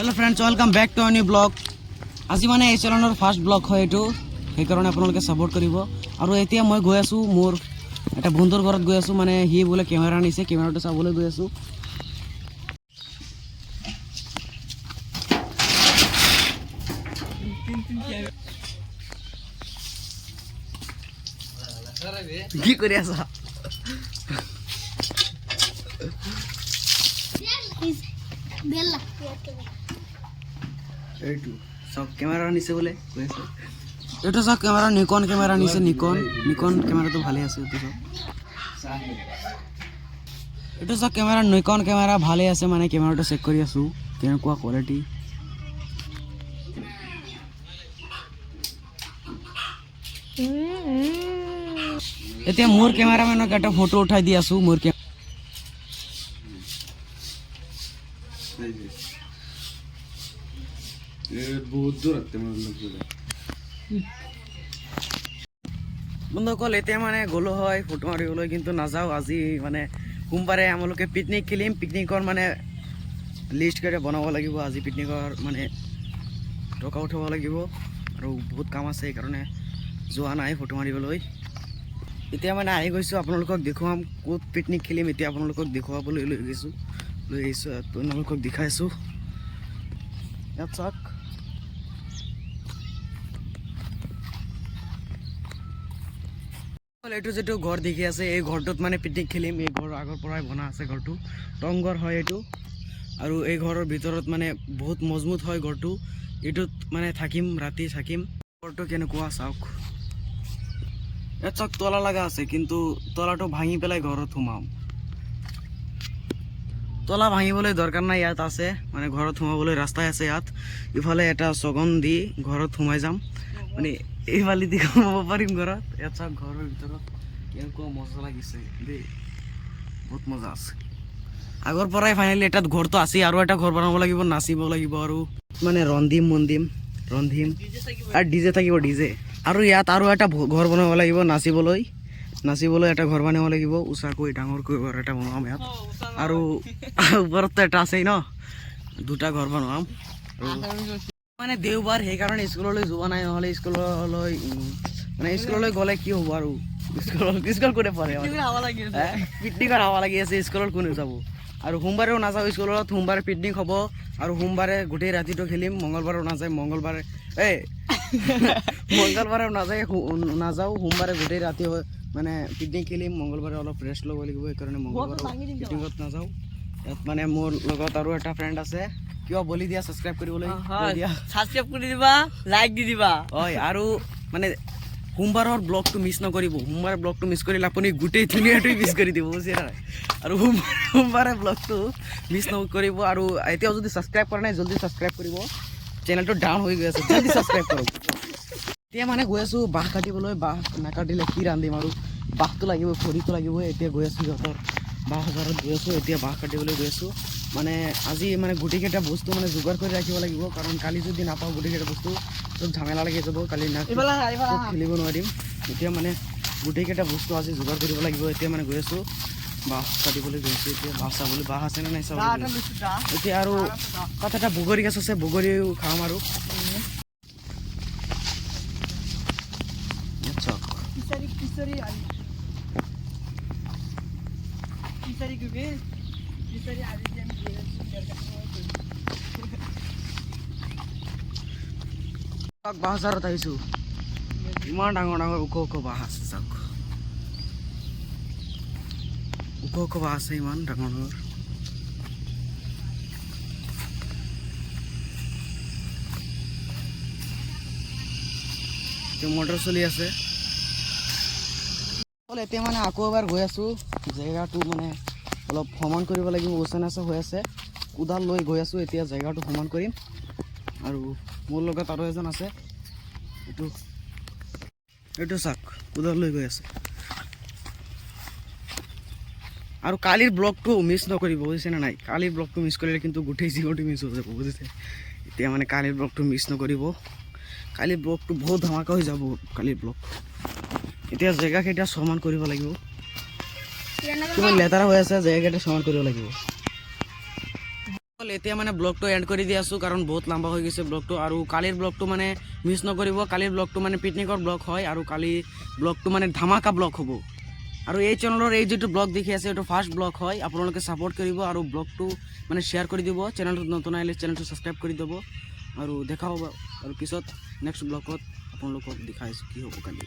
Hello' friends welcome back to new blog আজি মানে এই চেনেলৰ ফাৰ্ষ্ট ব্লগ হয় এইটো। সেইকাৰণে আপোনালোকে ছাপোৰ্ট কৰিব। আৰু এতিয়া মই গৈ আছোঁ মোৰ এটা বন্ধুৰ ঘৰত গৈ আছোঁ। মানে সি বোলে কেমেৰা আনিছে কেমেৰাটো চাবলৈ গৈ আছোঁ। কি কৰি আছা বেলা এইটো। চাওক কেমেৰা আনিছে বোলে কৈ আছে। এইটো চাওক কেমেৰা নিকন কেমেৰা আনিছে নিকন। নিকন কেমেৰাটো ভালে আছে এইটো চাওক এইটো চাওক কেমেৰা নিকন কেমেৰা ভালে আছে মানে কেমেৰাটো চেক কৰি আছোঁ কেনেকুৱা কোৱালিটি এতিয়া মোৰ কেমেৰামেনক এটা ফটো উঠাই দি আছোঁ মোৰ বন্ধুসকল এতিয়া মানে গ'লো হয়, ফটো মাৰিবলৈ কিন্তু নাযাওঁ। আজি মানে সোমবাৰে আমালোকে পিকনিক খেলিম। পিকনিকৰ মানে লিষ্ট কৰি বনাব লাগিব। আজি পিকনিকৰ মানে টকা উঠাব লাগিব। আৰু বহুত কাম আছে সেইকাৰণে যোৱা নাই ফটো মাৰিবলৈ। এতিয়া মানে আহি গৈছোঁ, আপোনালোকক দেখুৱাম ক'ত পিকনিক খেলিম। এতিয়া আপোনালোকক দেখুৱাবলৈ লৈ গৈছোঁ, লৈ আহিছোঁ, আপোনালোকক দেখাইছোঁ। ইয়াত চাওক। এইটো যিটো ঘৰ দেখি আছে, এই ঘৰটোত মানে পিকনিক খেলিম। এই ঘৰ আগৰ পৰাই বনা আছে ঘৰটো। টং ঘৰ হয় এইটো। আৰু এই ঘৰৰ ভিতৰত মানে বহুত মজবুত হয় ঘৰটো। এইটোত মানে থাকিম, ৰাতি থাকিম। ঘৰটো কেনেকুৱা চাওক। ইয়াত চাওক, তলা লগা আছে, কিন্তু তলাটো ভাঙি পেলাই ঘৰত সোমাম। তলা ভাঙিবলৈ দৰকাৰ নাই, ইয়াত আছে। মানে ঘৰত সোমাবলৈ ৰাস্তাই আছে ইয়াত। ইফালে এটা চগন দি ঘৰত সোমাই যাম। মানে এইফালে দি সোমাব পাৰিম ঘৰত। ইয়াত চাওক ঘৰৰ ভিতৰত। কেনেকুৱা মজা লাগিছে। দেই, বহুত মজা আছে। আগৰ পৰাই ফাইনেলি এটাত ঘৰটো আছেই আৰু এটা ঘৰ বনাব লাগিব, নাচিব লাগিব, আৰু মানে ৰন্ধিম মন্দিম ৰন্ধিম। আৰু ডিজে থাকিব, ডিজে। আৰু ইয়াত আৰু এটা ঘৰ বনাব লাগিব, নাচিবলৈ। নাচিবলৈ এটা ঘৰ বনাব লাগিব, উচাকৈ, ডাঙৰকৈ ঘৰ এটা বনাম ইয়াত। আৰু ওপৰততো এটা আছেই ন, দুটা ঘৰ বনাম। আৰু মানে দেওবাৰ সেইকাৰণে স্কুললৈ যোৱা নাই নহ'লে স্কুললৈ মানে স্কুললৈ গ'লে কি হ'ব আৰু? স্কুল স্কুল কোনে পঢ়ে পিকনিকৰ হাৱা লাগি আছে। স্কুলত কোনে যাব? আৰু সোমবাৰেও নাযাওঁ স্কুলত সোমবাৰে পিকনিক হ'ব আৰু সোমবাৰে গোটেই ৰাতিটো খেলিম মংগলবাৰেও নাযায় মংগলবাৰে এই মংগলবাৰেও নাযায় নাযাওঁ সোমবাৰে গোটেই ৰাতি মানে পিকনিক খেলিম মংগলবাৰে অলপ ৰেষ্ট ল'ব লাগিব সেইকাৰণে মংগলবাৰে পিকনিকত নাযাওঁ। মানে মোৰ লগত আৰু এটা ফ্ৰেণ্ড আছে। কিবা বলি দিয়া ছাবস্ক্ৰাইব কৰিবলৈ কৈ দিয়া। সাবস্ক্রাইব করে দিবা লাইক দি দিবা। হয় আৰু মানে সোমবাৰৰ ব্লগটো মিছ নকৰিব। সোমবাৰে ব্লগটো মিছ কৰিলে আপুনি গোটেই ধুনীয়াটোৱে মিছ কৰি দিব বুজি নাই? আৰু সোমবাৰে সোমবাৰে ব্লগটো মিছ নকৰিব আৰু এতিয়াও যদি ছাবস্ক্ৰাইব কৰা নাই জল্দি ছাবস্ক্ৰাইব কৰিব। চেনেলটো ডাউন হৈ গৈ আছে জল্দি ছাবস্ক্ৰাইব কৰক। এতিয়া মানে গৈ আছোঁ বাঁহ কাটিবলৈ। বাঁহ নাকাটিলে কি ৰান্ধিম আৰু? বাঁহটো লাগিব খৰিটো লাগিব এতিয়া গৈ আছোঁ সিহঁতৰ। বাঁহ বজাৰত গৈ আছোঁ এতিয়া বাঁহ কাটিবলৈ গৈ আছোঁ। মানে আজি মানে গোটেইকেইটা বস্তু মানে যোগাৰ কৰি ৰাখিব লাগিব কাৰণ কালি যদি নাপাওঁ গোটেইকেইটা বস্তু চব ঝামেলা লাগি যাব কালি না খেলিব নোৱাৰিম। এতিয়া মানে গোটেইকেইটা বস্তু আজি যোগাৰ কৰিব লাগিব এতিয়া মানে গৈ আছোঁ বাঁহ কাটিবলৈ গৈ আছোঁ এতিয়া বাঁহ চাবলৈ বাঁহ আছে নে নাই চাবলৈ এতিয়া আৰু তাত এটা বগৰী গছ আছে বগৰীও খাম আৰু। ইয়াত কিসারি কুবে ইমান ডাঙৰ ডাঙৰ ওখ ওখ বাঁহ আছে চাওক ওখ ওখ বাঁহ আছে, ইমান ডাঙৰ ডাঙৰ। মটৰ চলি আছে। এতিয়া মানে আকৌ এবাৰ গৈ আছোঁ। জেগাটো মানে অলপ ভ্ৰমণ কৰিব লাগিব ওচৰ নাচা হৈ আছে। কোদাল লৈ গৈ আছোঁ, এতিয়া জেগাটো ভ্ৰমণ কৰিম। আৰু মোৰ লগত আৰু এজন আছে। এইটো এইটো চাওক, কোদাল লৈ গৈ আছে। আৰু কালিৰ ব্লগটো মিছ নকৰিব বুজিছেনে নাই? কালিৰ ব্লগটো মিছ কৰিলে কিন্তু গোটেই জীৱনটো মিছ হৈ যাব, বুজিছে? এতিয়া মানে কালিৰ ব্লগটো মিছ নকৰিব। কালিৰ ব্লগটো বহুত ধামাকা হৈ যাব, কালিৰ ব্লগ। এতিয়া জেগাকেইটা সমান কৰিব লাগিব। কিমান লেতেৰা হৈ আছে জেগাকেইটা সমান কৰিব লাগিব। এতিয়া মানে ব্লগটো এণ্ড কৰি দি আছোঁ কাৰণ বহুত লম্বা হৈ গৈছে ব্লগটো। আৰু কালিৰ ব্লগটো মানে মিছ নকৰিব কালিৰ ব্লগটো মানে পিকনিকৰ ব্লগ হয় আৰু কালি ব্লগটো মানে ধামাকা ব্লগ হ'ব। আৰু এই চেনেলৰ এই যিটো ব্লগ দেখি আছে এইটো ফাৰ্ষ্ট ব্লগ হয়। আপোনালোকে ছাপোৰ্ট কৰিব আৰু ব্লগটো মানে শ্বেয়াৰ কৰি দিব। চেনেলটো নতুন আহিলে চেনেলটো ছাবস্ক্ৰাইব কৰি দিব। আৰু দেখা হ'ব আৰু পিছত নেক্সট ব্লগত আপোনালোকক দেখাইছোঁ কি হ'ব কালি।